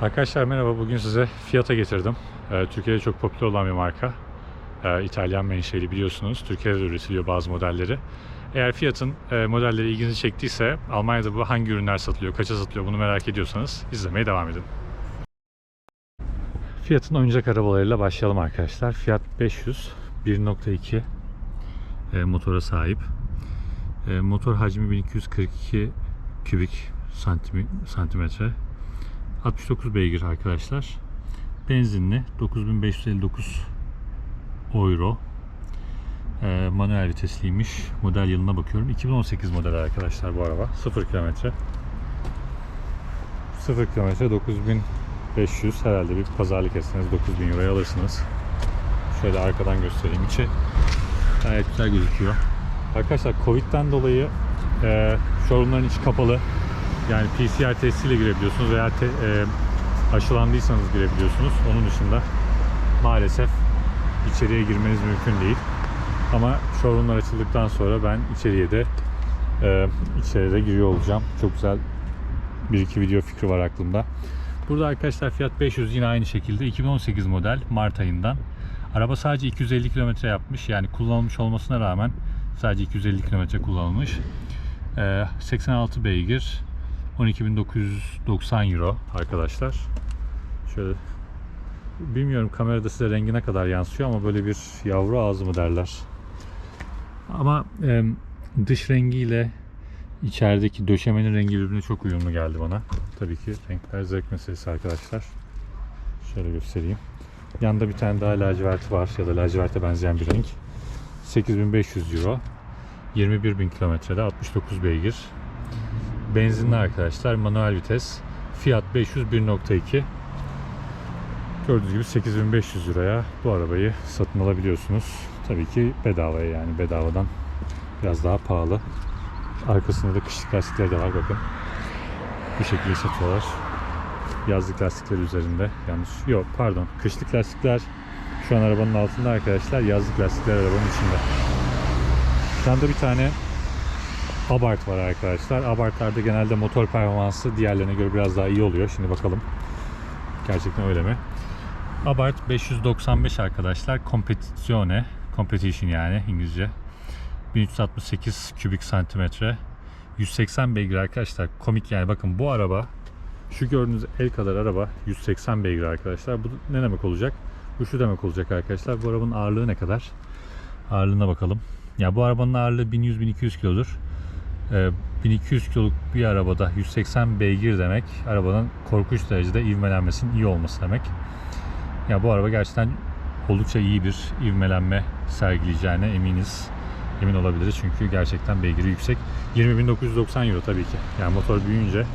Arkadaşlar merhaba. Bugün size Fiat'a getirdim. Ee, Türkiye'de çok popüler olan bir marka. Ee, İtalyan menşeli biliyorsunuz. Türkiye'de de üretiliyor bazı modelleri. Eğer Fiat'ın e, modelleri ilginizi çektiyse Almanya'da bu hangi ürünler satılıyor, kaça satılıyor bunu merak ediyorsanız izlemeye devam edin. Fiat'ın oyuncak arabalarıyla başlayalım arkadaşlar. Fiat 500 1.2 e, motora sahip. E, motor hacmi 1242 kübik santimi, santimetre. 69 beygir arkadaşlar. Benzinli 9559 euro. E, manuel vitesliymiş. Model yılına bakıyorum. 2018 model arkadaşlar bu araba. 0 kilometre. 0 kilometre 9500 herhalde bir pazarlık etseniz 9000 euroya alırsınız. Şöyle arkadan göstereyim içi. Gayet güzel gözüküyor. Arkadaşlar Covid'den dolayı e, showroomların içi kapalı. Yani PCR testiyle girebiliyorsunuz veya te, e, aşılandıysanız girebiliyorsunuz. Onun dışında maalesef içeriye girmeniz mümkün değil. Ama showroomlar açıldıktan sonra ben içeriye de e, içeriye giriyor olacağım. Çok güzel bir iki video fikri var aklımda. Burada arkadaşlar Fiat 500 yine aynı şekilde 2018 model Mart ayından. Araba sadece 250 kilometre yapmış. Yani kullanılmış olmasına rağmen sadece 250 kilometre kullanılmış. Ee, 86 beygir 12.990 euro arkadaşlar. Şöyle bilmiyorum kamerada size rengi ne kadar yansıyor ama böyle bir yavru ağzı mı derler. Ama e, dış rengiyle içerideki döşemenin rengi birbirine çok uyumlu geldi bana. Tabii ki renkler zevk meselesi arkadaşlar. Şöyle göstereyim. Yanında bir tane daha laciverti var ya da laciverte benzeyen bir renk. 8500 euro. 21.000 kilometrede 69 beygir. Benzinli arkadaşlar manuel vites. Fiat 500 1.2. Gördüğünüz gibi 8500 liraya bu arabayı satın alabiliyorsunuz. Tabii ki bedavaya yani bedavadan biraz daha pahalı. Arkasında da kışlık lastikleri de var bakın. Bu şekilde satıyorlar. Yazlık lastikler üzerinde. Yanlış. Yok pardon. Kışlık lastikler şu an arabanın altında arkadaşlar. Yazlık lastikler arabanın içinde. Şu anda bir tane Abarth var arkadaşlar. Abarth'larda genelde motor performansı diğerlerine göre biraz daha iyi oluyor. Şimdi bakalım. Gerçekten öyle mi? Abarth 595 arkadaşlar. Competizione. Competition yani İngilizce. 1368 kübik santimetre. 180 beygir arkadaşlar. Komik yani bakın bu araba şu gördüğünüz el kadar araba 180 beygir arkadaşlar. Bu ne demek olacak? Bu şu demek olacak arkadaşlar. Bu arabanın ağırlığı ne kadar? Ağırlığına bakalım. Ya bu arabanın ağırlığı 1100-1200 kilodur. Ee, 1200 kiloluk bir arabada 180 beygir demek arabanın korkunç derecede ivmelenmesinin iyi olması demek. Ya bu araba gerçekten oldukça iyi bir ivmelenme sergileyeceğine eminiz. Emin olabiliriz çünkü gerçekten beygiri yüksek. 20.990 euro tabii ki. Yani motor büyüyünce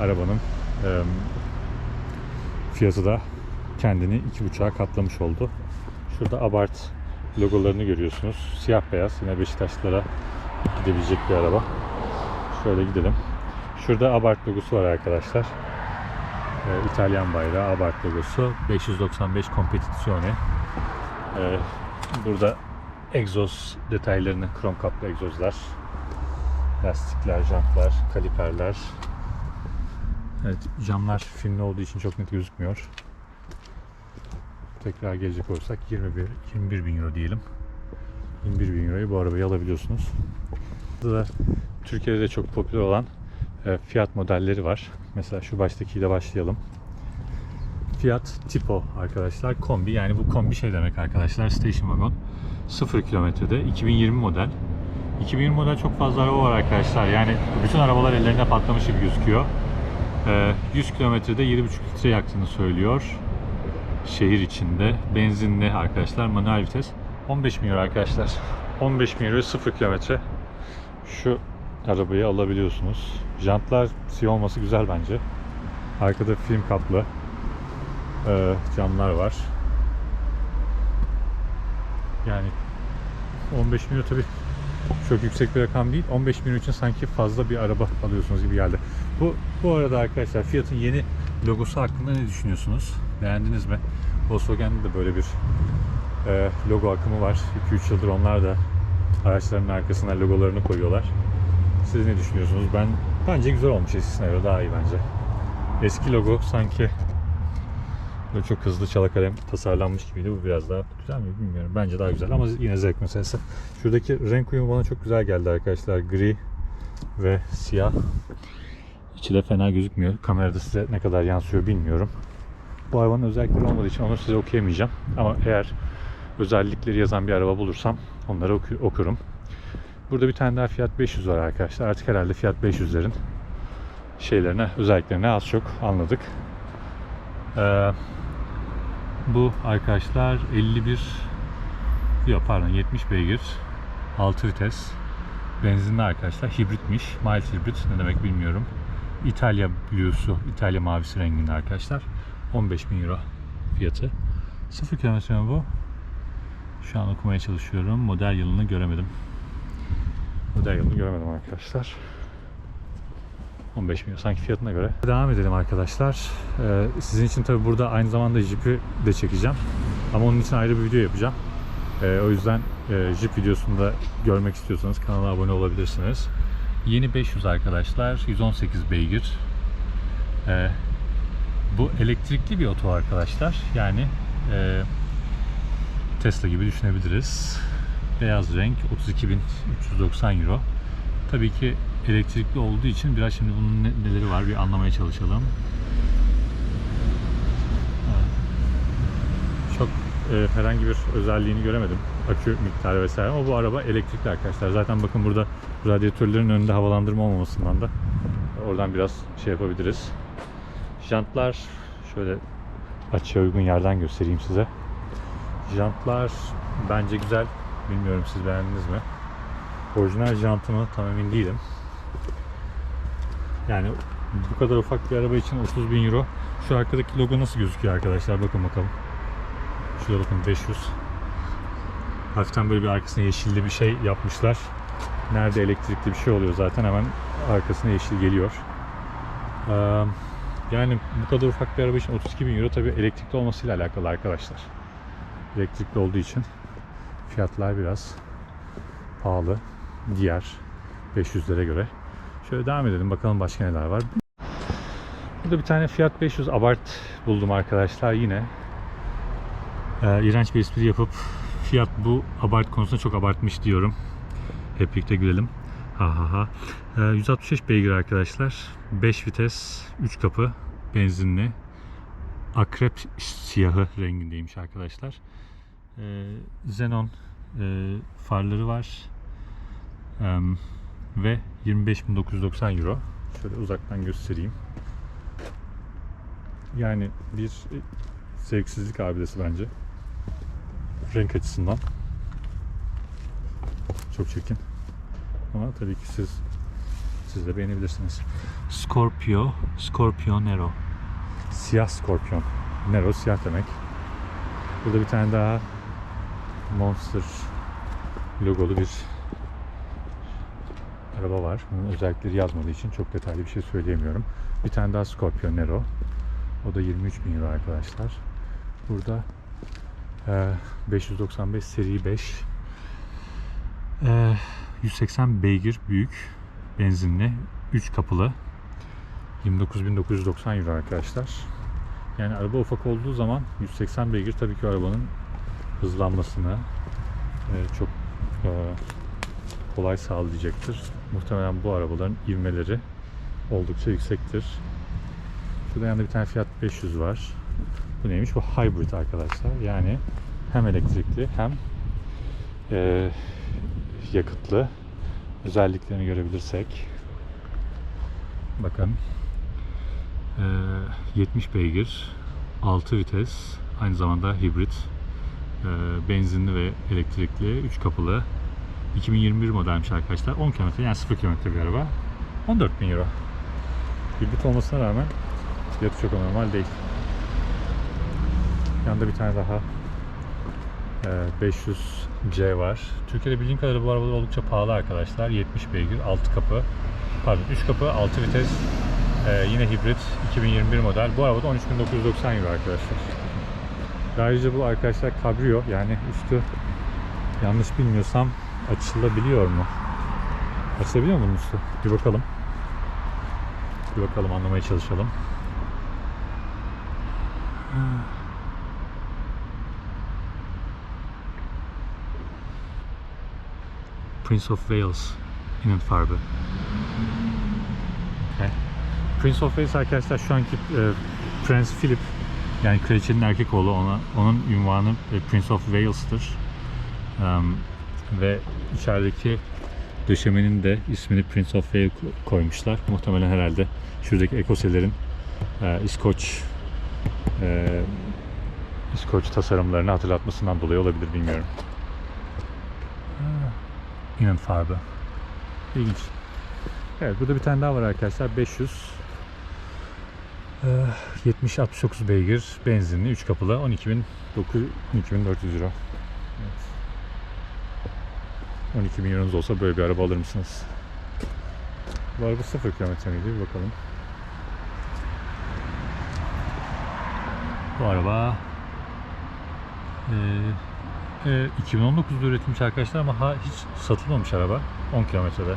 arabanın e, fiyatı da kendini iki buçuğa katlamış oldu. Şurada Abarth logolarını görüyorsunuz. Siyah beyaz yine Beşiktaşlılara gidebilecek bir araba. Şöyle gidelim. Şurada Abarth logosu var arkadaşlar. Ee, İtalyan bayrağı Abarth logosu. 595 Competizione. Ee, burada egzoz detaylarını krom kaplı egzozlar. Lastikler, jantlar, kaliperler. Evet, camlar filmli olduğu için çok net gözükmüyor. Tekrar gelecek olursak 21 21 bin euro diyelim. 21 bin euroyu bu arabayı alabiliyorsunuz. Türkiye'de de çok popüler olan e, Fiat modelleri var. Mesela şu baştakiyle başlayalım. Fiat Tipo arkadaşlar kombi. Yani bu kombi şey demek arkadaşlar station wagon. 0 kilometrede 2020 model. 2020 model çok fazla araba var arkadaşlar. Yani bütün arabalar ellerine patlamış gibi gözüküyor. Ee, 100 kilometrede 7,5 litre yaktığını söylüyor. Şehir içinde. Benzinli arkadaşlar manuel vites 15 bin euro arkadaşlar 15 bin euro 0 kilometre şu arabayı alabiliyorsunuz jantlar siyah olması güzel bence arkada film kaplı ee, camlar var. Yani 15 milyon tabi çok yüksek bir rakam değil. 15 milyon için sanki fazla bir araba alıyorsunuz gibi geldi. Bu bu arada arkadaşlar Fiat'ın yeni logosu hakkında ne düşünüyorsunuz? Beğendiniz mi? Volkswagen'de de böyle bir e, logo akımı var. 2-3 yıldır onlar da araçlarının arkasına logolarını koyuyorlar. Siz ne düşünüyorsunuz? Ben bence güzel olmuş eskisine göre daha iyi bence. Eski logo sanki Böyle çok hızlı çala kalem tasarlanmış gibiydi. Bu biraz daha güzel mi bilmiyorum. Bence daha güzel ama yine zevk meselesi. Şuradaki renk uyumu bana çok güzel geldi arkadaşlar. Gri ve siyah. İçi de fena gözükmüyor. Kamerada size ne kadar yansıyor bilmiyorum. Bu hayvanın özellikleri olmadığı için onu size okuyamayacağım. Ama eğer özellikleri yazan bir araba bulursam onları oku- okurum. Burada bir tane daha Fiat 500 var arkadaşlar. Artık herhalde Fiat 500'lerin şeylerine, özelliklerine az çok anladık. Ee, bu arkadaşlar 51 yok pardon 70 beygir 6 vites benzinli arkadaşlar hibritmiş mild hibrit ne demek bilmiyorum İtalya Blue'su İtalya mavisi renginde arkadaşlar 15 bin euro fiyatı 0 kilometre bu şu an okumaya çalışıyorum model yılını göremedim model yılını göremedim arkadaşlar 15 milyon sanki fiyatına göre. Devam edelim arkadaşlar. Ee, sizin için tabi burada aynı zamanda Jeep'i de çekeceğim. Ama onun için ayrı bir video yapacağım. Ee, o yüzden e, Jeep videosunu da görmek istiyorsanız kanala abone olabilirsiniz. Yeni 500 arkadaşlar. 118 beygir. Ee, bu elektrikli bir oto arkadaşlar. Yani e, Tesla gibi düşünebiliriz. Beyaz renk 32.390 euro. Tabii ki elektrikli olduğu için biraz şimdi bunun ne- neleri var bir anlamaya çalışalım. Çok e, herhangi bir özelliğini göremedim. Akü miktarı vesaire ama bu araba elektrikli arkadaşlar. Zaten bakın burada radyatörlerin önünde havalandırma olmamasından da oradan biraz şey yapabiliriz. Jantlar şöyle açıya uygun yerden göstereyim size. Jantlar bence güzel. Bilmiyorum siz beğendiniz mi? Orijinal jantımı tam emin değilim. Yani bu kadar ufak bir araba için 30 bin euro. Şu arkadaki logo nasıl gözüküyor arkadaşlar? Bakın bakalım. Şurada bakın 500. Hafiften böyle bir arkasına yeşilli bir şey yapmışlar. Nerede elektrikli bir şey oluyor zaten hemen arkasına yeşil geliyor. Yani bu kadar ufak bir araba için 32 bin euro tabi elektrikli olmasıyla alakalı arkadaşlar. Elektrikli olduğu için fiyatlar biraz pahalı diğer 500'lere göre. Şöyle devam edelim bakalım başka neler var. Burada bir tane Fiat 500 Abarth buldum arkadaşlar yine. Ee, iğrenç bir espri yapıp Fiat bu Abarth konusunda çok abartmış diyorum. Hep birlikte gülelim. Ha ha ha. Ee, 165 beygir arkadaşlar. 5 vites, 3 kapı, benzinli. Akrep siyahı rengindeymiş arkadaşlar. Ee, Xenon e, farları var. Em, ve 25.990 euro. Şöyle uzaktan göstereyim. Yani bir zevksizlik abidesi bence. Renk açısından. Çok çirkin. Ama tabii ki siz siz de beğenebilirsiniz. Scorpio, Scorpio Nero. Siyah Scorpion. Nero siyah demek. Burada bir tane daha Monster logolu bir araba var. Bunun özellikleri yazmadığı için çok detaylı bir şey söyleyemiyorum. Bir tane daha Scorpio Nero. O da 23 bin euro arkadaşlar. Burada e, 595 seri 5 e, 180 beygir büyük benzinli 3 kapılı 29.990 euro arkadaşlar. Yani araba ufak olduğu zaman 180 beygir tabii ki arabanın hızlanmasını e, çok e, kolay sağlayacaktır. Muhtemelen bu arabaların ivmeleri oldukça yüksektir. Şurada yanında bir tane Fiat 500 var. Bu neymiş? Bu hybrid arkadaşlar. Yani hem elektrikli hem e, yakıtlı özelliklerini görebilirsek bakın e, 70 beygir 6 vites aynı zamanda hibrit benzinli ve elektrikli 3 kapılı. 2021 modelmiş arkadaşlar. 10 km yani 0 km bir araba. 14 bin euro. Hibrit olmasına rağmen fiyatı çok normal değil. Yanında bir tane daha e, 500C var. Türkiye'de bildiğim kadarıyla bu arabalar oldukça pahalı arkadaşlar. 70 beygir 6 kapı. Pardon 3 kapı 6 vites. E, yine hibrit 2021 model. Bu arabada 13.990 euro arkadaşlar Ayrıca bu arkadaşlar kabrio yani üstü yanlış bilmiyorsam açılabiliyor mu? Açılabiliyor mu bunun üstü? Bir bakalım. Bir bakalım anlamaya çalışalım. Prince of Wales Innenfarbe. Okay. Prince of Wales arkadaşlar şu anki e, Prens Philip yani kraliçenin erkek oğlu ona onun ünvanı e, Prince of Wales'tır. Em, ve içerideki döşemenin de ismini Prince of Wales ko- koymuşlar. Muhtemelen herhalde şuradaki ekoselerin e, İskoç e, İskoç tasarımlarını hatırlatmasından dolayı olabilir bilmiyorum. Ah, Innenfarbe. İlginç. Evet burada bir tane daha var arkadaşlar. 500 eh, 70-69 beygir benzinli 3 kapılı 12.900 12.400 euro. Evet. 12 euronuz olsa böyle bir araba alır mısınız? Bu araba 0 kilometre miydi? Bir bakalım. Bu araba e, e, 2019'da üretilmiş arkadaşlar ama ha, hiç satılmamış araba 10 kilometrede.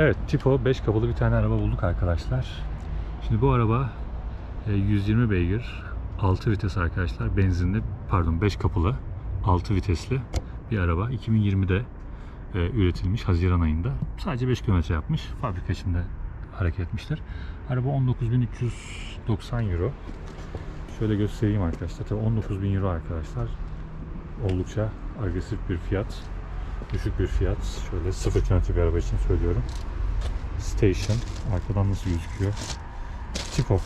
Evet, Tipo 5 kapılı bir tane araba bulduk arkadaşlar. Şimdi bu araba e, 120 beygir, 6 vites arkadaşlar. Benzinli, pardon 5 kapılı, 6 vitesli bir araba. 2020'de e, üretilmiş Haziran ayında. Sadece 5 kilometre yapmış. Fabrika içinde hareket etmiştir. Araba 19.390 euro. Şöyle göstereyim arkadaşlar. Tabii 19.000 euro arkadaşlar. Oldukça agresif bir fiyat. Düşük bir fiyat. Şöyle 0 kilometre bir araba için söylüyorum. Station. Arkadan nasıl gözüküyor? Tipo.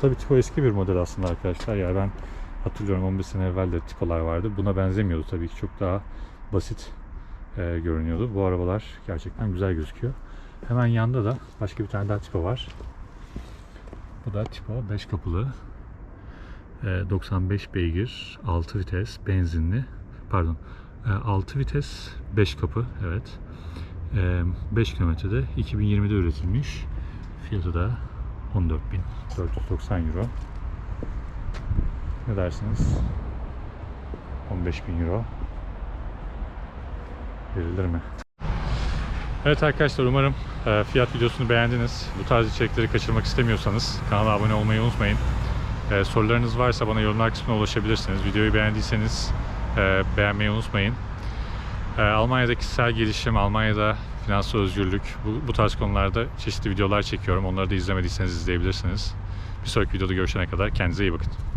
Tabii Tipo eski bir model aslında arkadaşlar. Ya ben hatırlıyorum 15 sene evvel de Tipo'lar vardı. Buna benzemiyordu tabii ki. Çok daha basit e, görünüyordu. Bu arabalar gerçekten güzel gözüküyor. Hemen yanda da başka bir tane daha Tipo var. Bu da Tipo 5 kapılı. E, 95 beygir, 6 vites, benzinli. Pardon. E, 6 vites, 5 kapı. Evet. E, 5 kilometrede 2020'de üretilmiş. Fiyatı da 14.490 euro. Ne dersiniz? 15.000 euro. Verilir mi? Evet arkadaşlar umarım e, fiyat videosunu beğendiniz. Bu tarz içerikleri kaçırmak istemiyorsanız kanala abone olmayı unutmayın. E, sorularınız varsa bana yorumlar kısmına ulaşabilirsiniz. Videoyu beğendiyseniz e, beğenmeyi unutmayın. E, Almanya'da kişisel gelişim, Almanya'da finansal özgürlük bu, bu tarz konularda çeşitli videolar çekiyorum. Onları da izlemediyseniz izleyebilirsiniz. Bir sonraki videoda görüşene kadar kendinize iyi bakın.